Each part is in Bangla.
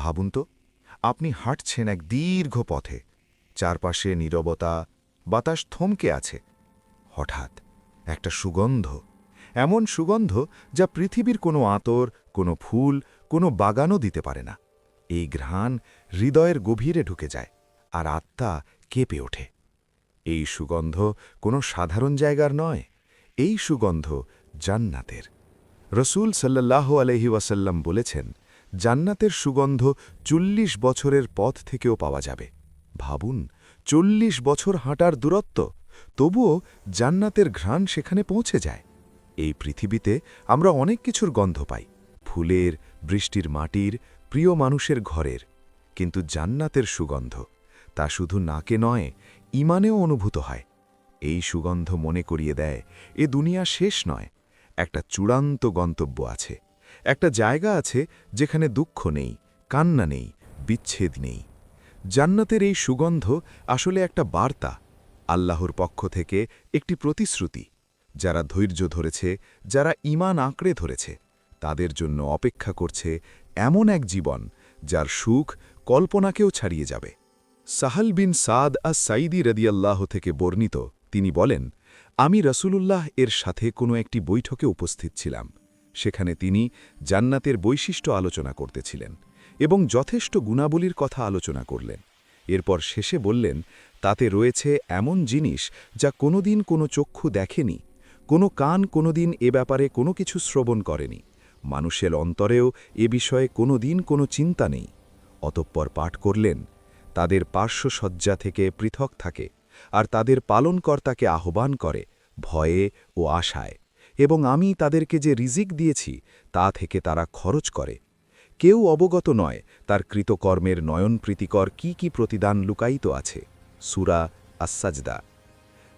ভাবুন তো, আপনি হাঁটছেন এক দীর্ঘ পথে। চারপাশে নীরবতা, বাতাস থমকে আছে। হঠাৎ একটা সুগন্ধ, এমন সুগন্ধ যা পৃথিবীর কোনো আতর, কোনো ফুল, কোনো বাগানও দিতে পারে না। এই ঘ্রাণ হৃদয়ের গভীরে ঢুকে যায় আর আত্মা কেঁপে ওঠে। এই সুগন্ধ কোনো সাধারণ জায়গার নয়, এই সুগন্ধ জান্নাতের। রসুল সাল্লাহ আলহি ওয়াসাল্লাম বলেছেন জান্নাতের সুগন্ধ চল্লিশ বছরের পথ থেকেও পাওয়া যাবে। ভাবুন, চল্লিশ বছর হাঁটার দূরত্ব, তবুও জান্নাতের ঘ্রাণ সেখানে পৌঁছে যায়। এই পৃথিবীতে আমরা অনেক কিছুর গন্ধ পাই, ফুলের, বৃষ্টির মাটির, প্রিয় মানুষের ঘরের। কিন্তু জান্নাতের সুগন্ধ, তা শুধু নাকে নয়, ইমানেও অনুভূত হয়। এই সুগন্ধ মনে করিয়ে দেয়, এ দুনিয়া শেষ নয়, একটা চূড়ান্ত গন্তব্য আছে। একটা জায়গা আছে যেখানে দুঃখ নেই, কান্না নেই, বিচ্ছেদ নেই। জান্নাতের এই সুগন্ধ আসলে একটা বার্তা, আল্লাহর পক্ষ থেকে একটি প্রতিশ্রুতি, যারা ধৈর্য ধরেছে, যারা ইমান আঁকড়ে ধরেছে, তাদের জন্য অপেক্ষা করছে এমন এক জীবন, যার সুখ কল্পনাকেও ছাড়িয়ে যাবে। সাহাল বিন সাদ আস সাইদি রদিয়াল্লাহ থেকে বর্ণিত, তিনি বলেন, আমি রসুলুল্লাহ এর সাথে কোনো একটি বৈঠকে উপস্থিত ছিলাম। সেখানে তিনি জান্নাতের বৈশিষ্ট্য আলোচনা করতেছিলেন এবং যথেষ্ট গুণাবলীর কথা আলোচনা করলেন। এরপর শেষে বললেন, তাতে রয়েছে এমন জিনিস যা কোনোদিন কোনো চক্ষু দেখেনি, কোনো কান কোনোদিন এ ব্যাপারে কোনো কিছু শ্রবণ করেনি, মানুষের অন্তরেও এ বিষয়ে কোনো দিন কোনো চিন্তা নেই। অতঃপর পাঠ করলেন, তাদের পার্শ্বসজ্জা থেকে পৃথক থাকে, আর তাদের পালনকর্তাকে আহ্বান করে ভয়ে ও আশায়। এবং আমি তাদেরকে যে রিজিক দিয়েছি, তা থেকে তারা খরচ করে। কেউ অবগত নয়, তার কৃতকর্মের নয়ন প্রীতিকর কি কি প্রতিদান লুকায়িত আছে। সুরা আসাজদা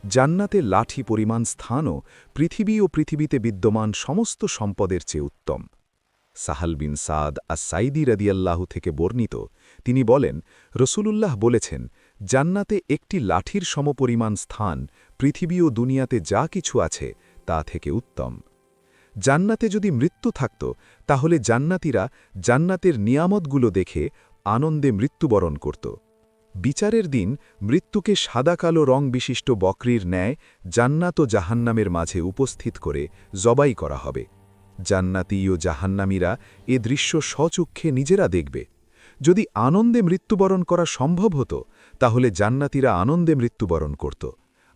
জান্নাতে লাঠি পরিমাণ স্থানও পৃথিবী ও পৃথিবীতে বিদ্যমান সমস্ত সম্পদের চেয়ে উত্তম। সাহাল বিন সাদ আর সাইদি রদিয়াল্লাহু থেকে বর্ণিত, তিনি বলেন, রসুলুল্লাহ বলেছেন, জান্নাতে একটি লাঠির সমপরিমাণ স্থান পৃথিবী ও দুনিয়াতে যা কিছু আছে তা থেকে উত্তম। জান্নাতে যদি মৃত্যু থাকত, তাহলে জান্নাতিরা জান্নাতের নিয়ামতগুলো দেখে আনন্দে মৃত্যুবরণ করত। বিচারের দিন মৃত্যুকে সাদা কালো রং বিশিষ্ট বকরির ন্যায় জান্নাত ও জাহান্নামের মাঝে উপস্থিত করে জবাই করা হবে। জান্নাতি ও জাহান্নামীরা এ দৃশ্য স্বচক্ষে নিজেরা দেখবে। যদি আনন্দে মৃত্যুবরণ করা সম্ভব হতো, তাহলে জান্নাতিরা আনন্দে মৃত্যুবরণ করত।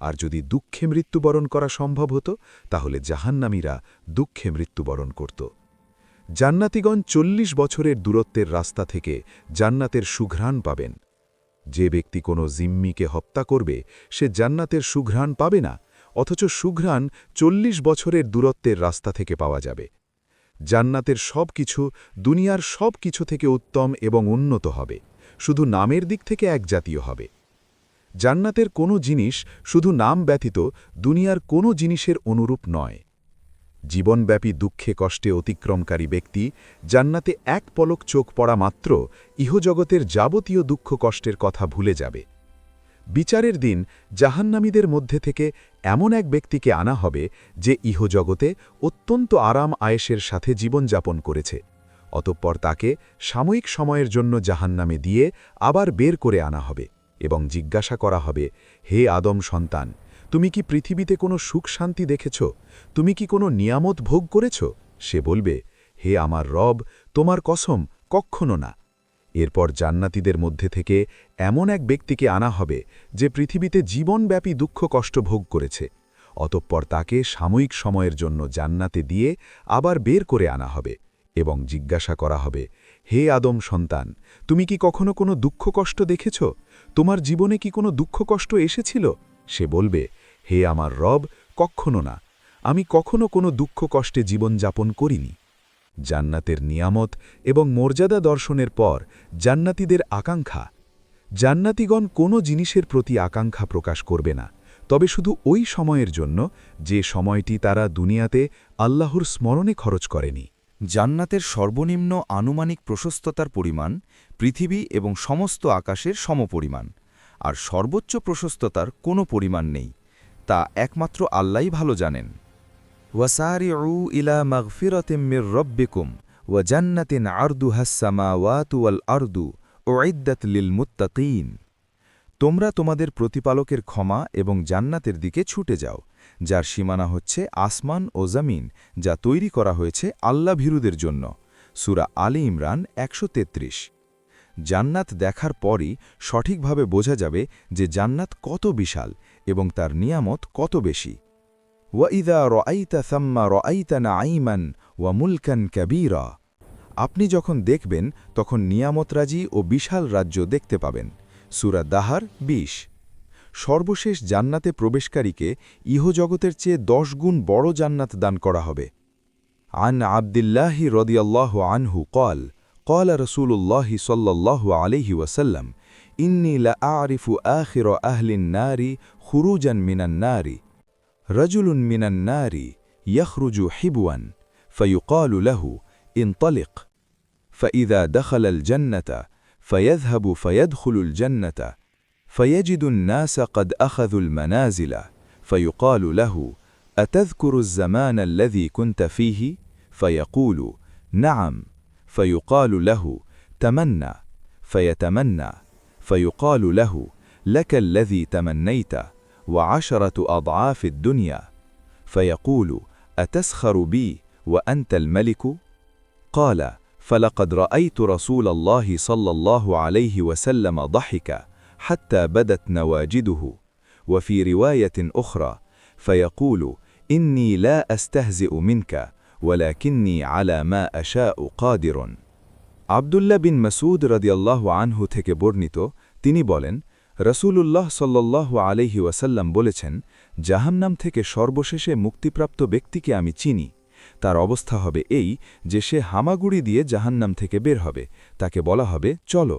আর যদি দুঃখে মৃত্যুবরণ করা সম্ভব হতো, তাহলে জাহান্নামীরা দুঃখে মৃত্যুবরণ করত। জান্নাতিগণ চল্লিশ বছরের দূরত্বের রাস্তা থেকে জান্নাতের সুঘ্রাণ পাবেন। যে ব্যক্তি কোনো জিম্মিকে হত্যা করবে, সে জান্নাতের সুঘ্রাণ পাবে না, অথচ সুঘ্রাণ চল্লিশ বছরের দূরত্বের রাস্তা থেকে পাওয়া যাবে। জান্নাতের সব কিছু দুনিয়ার সব কিছু থেকে উত্তম এবং উন্নত হবে, শুধু নামের দিক থেকে এক জাতীয় হবে। জান্নাতের কোনো জিনিস শুধু নাম ব্যতীত দুনিয়ার কোনো জিনিসের অনুরূপ নয়। জীবনব্যাপী দুঃখে কষ্টে অতিক্রমকারী ব্যক্তি জান্নাতে এক পলক চোখ পড়া মাত্র ইহজগতের যাবতীয় দুঃখ কষ্টের কথা ভুলে যাবে। বিচারের দিন জাহান্নামীদের মধ্যে থেকে এমন এক ব্যক্তিকে আনা হবে যে ইহজগতে অত্যন্ত আরাম আয়েসের সাথে জীবনযাপন করেছে, অতঃপর তাকে সাময়িক সময়ের জন্য জাহান্নামে দিয়ে আবার বের করে আনা হবে। এবং জিজ্ঞাসা করা হবে, হে আদম সন্তান, তুমি কি পৃথিবীতে কোনো সুখ শান্তি দেখেছ? তুমি কি কোনো নিয়ামত ভোগ করেছ? সে বলবে, হে আমার রব, তোমার কসম কক্ষণো না। এরপর জান্নাতিদের মধ্যে থেকে এমন এক ব্যক্তিকে আনা হবে, যে পৃথিবীতে জীবনব্যাপী দুঃখ কষ্ট ভোগ করেছে। অতঃপর তাকে সাময়িক সময়ের জন্য জান্নাতে দিয়ে আবার বের করে আনা হবে এবং জিজ্ঞাসা করা হবে হে আদম সন্তান, তুমি কি কখনো কোনো দুঃখ কষ্ট দেখেছ? তোমার জীবনে কি কোনো দুঃখ কষ্ট এসেছিল? সে বলবে, হে আমার রব কক্ষনো না। আমি কখনো কোনো দুঃখ কষ্টে জীবনযাপন করিনি। জান্নাতের নিয়ামত এবং মর্যাদা দর্শনের পর জান্নাতিদের আকাঙ্ক্ষা। জান্নাতিগণ কোনো জিনিসের প্রতি আকাঙ্ক্ষা প্রকাশ করবে না। তবে শুধু ওই সময়ের জন্য যে সময়টি তারা দুনিয়াতে আল্লাহর স্মরণে খরচ করেনি। জান্নাতের সর্বনিম্ন আনুমানিক প্রশস্ততার পরিমাণ, পৃথিবী এবং সমস্ত আকাশের সমপরিমাণ। আর সর্বোচ্চ প্রশস্ততার কোনো পরিমাণ নেই, তা একমাত্র আল্লাই ভালো জানেন। ওয়াসারি উ ইলা মাগফিরতিমির রব্বিকুম ওয়া জান্নাতিন আরদু হাসামা ওয়াতু আরদু ওয়াইদ্দাত লিল মুত্তাকিন। তোমরা তোমাদের প্রতিপালকের ক্ষমা এবং জান্নাতের দিকে ছুটে যাও, যার সীমানা হচ্ছে আসমান ও জমিন, যা তৈরি করা হয়েছে আল্লাহ ভীরুদের জন্য। সুরা আলী ইমরান একশো তেত্রিশ। জান্নাত দেখার পরই সঠিকভাবে বোঝা যাবে যে জান্নাত কত বিশাল এবং তার নিয়ামত কত বেশি। ওয়াইদা রআইতা সাম্মা রআইতা নাঈমান ওয়া মুলকান কাবীরা। আপনি যখন দেখবেন, তখন নিয়ামতরাজি ও বিশাল রাজ্য দেখতে পাবেন। সুরা দাহার ২০ সর্বশেষ জান্নাতে প্রবেশকারীকে ইহজগতের চেয়ে দশ গুণ বড় জান্নাত দান করা হবে عن عبد الله رضي الله عنه قال قال رسول الله صلى الله عليه وسلم إني لأعرف آخر أهل النار خروجا من النار رجل من النار يخرج حبوا فيقال له انطلق فإذا دخل الجنة فيذهب فيدخل الجنة فيجد الناس قد أخذوا المنازل فيقال له أتذكر الزمان الذي كنت فيه؟ فيقول نعم فيقال له تمنى فيتمنى فيقال له لك الذي تمنيت وعشرة أضعاف الدنيا فيقول أتسخر بي وأنت الملك؟ قال فلقد رأيت رسول الله صلى الله عليه وسلم ضحك حتى بدت نواجده وفي رواية أخرى فيقول إني لا أستهزئ منك ولكني على ما أشاء قادر আবদুল্লাহ বিন মাসুদ রদিয়াল্লাহ আনহু থেকে বর্ণিত তিনি বলেন রসূলুল্লাহ সাল্লাহ আলহি ওয়াসাল্লাম বলেছেন জাহান্নাম থেকে সর্বশেষে মুক্তিপ্রাপ্ত ব্যক্তিকে আমি চিনি তার অবস্থা হবে এই যে সে হামাগুড়ি দিয়ে জাহান্নাম থেকে বের হবে। তাকে বলা হবে, চলো।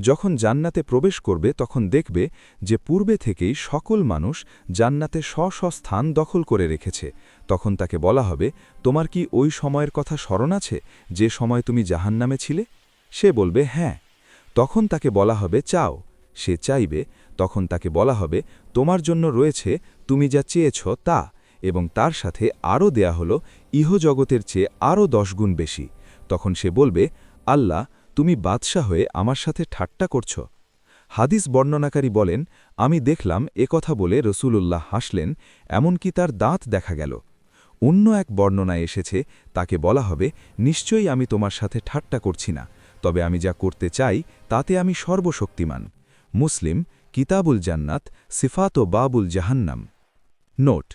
যখন জান্নাতে প্রবেশ করবে, তখন দেখবে যে পূর্বে থেকেই সকল মানুষ জান্নাতে স্ব স্থান দখল করে রেখেছে। তখন তাকে বলা হবে, তোমার কি ওই সময়ের কথা স্মরণ আছে, যে সময় তুমি জাহান্নামে ছিলে? সে বলবে হ্যাঁ। তখন তাকে বলা হবে, চাও। সে চাইবে, তখন তাকে বলা হবে, তোমার জন্য রয়েছে, তুমি যা চেয়েছ তা। এবং তার সাথে আরও দেয়া হল ইহজগতের চেয়ে আরও দশ গুণ বেশি। তখন সে বলবে, আল্লাহ, তুমি বাদশাহ হয়ে আমার সাথে ঠাট্টা করছ। হাদিস বর্ণনাকারী বলেন, আমি দেখলাম এ কথা বলে রসুলুল্লাহ হাসলেন, এমনকি তার দাঁত দেখা গেল। অন্য এক বর্ণনায় এসেছে, তাকে বলা হবে, নিশ্চয়ই আমি তোমার সাথে ঠাট্টা করছি না, তবে আমি যা করতে চাই, তাতে আমি সর্বশক্তিমান। মুসলিম, কিতাবুল জান্নাত, সিফাত ও বাবুল জাহান্নাম। নোট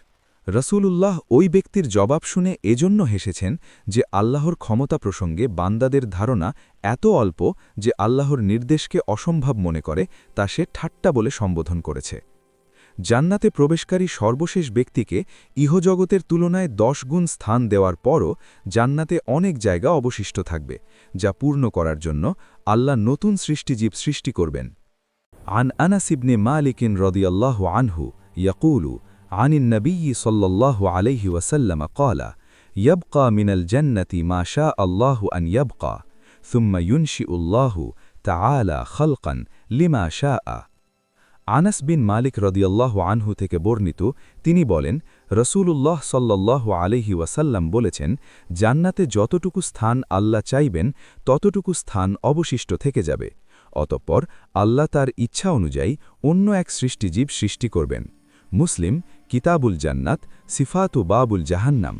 রসুলুল্লাহ ওই ব্যক্তির জবাব শুনে এজন্য হেসেছেন যে আল্লাহর ক্ষমতা প্রসঙ্গে বান্দাদের ধারণা এত অল্প যে আল্লাহর নির্দেশকে অসম্ভব মনে করে তা সে ঠাট্টা বলে সম্বোধন করেছে। জান্নাতে প্রবেশকারী সর্বশেষ ব্যক্তিকে ইহজগতের তুলনায় দশ গুণ স্থান দেওয়ার পরও জান্নাতে অনেক জায়গা অবশিষ্ট থাকবে, যা পূর্ণ করার জন্য আল্লাহ নতুন সৃষ্টিজীব সৃষ্টি করবেন। আন আনাসিবনে মালিকিন রদিয়াল্লাহ আনহু ইয়াকুলু عن النبي صلى الله عليه وسلم قال يبقى من الجنة ما شاء الله أن يبقى ثم ينشئ الله تعالى خلقا لما شاء আনাস বিন মালিক রদিয়াল্লাহ আনহু থেকে বর্ণিত তিনি বলেন রসূলুল্লাহ সাল্লাহ আলহি ওয়াসাল্লাম বলেছেন জান্নাতে যতটুকু স্থান আল্লাহ চাইবেন ততটুকু স্থান অবশিষ্ট থেকে যাবে অতঃপর আল্লাহ তার ইচ্ছা অনুযায়ী অন্য এক সৃষ্টিজীব সৃষ্টি করবেন মুসলিম কিতাবুল জান্নাত সিফাত ও বাবুল জাহান্নাম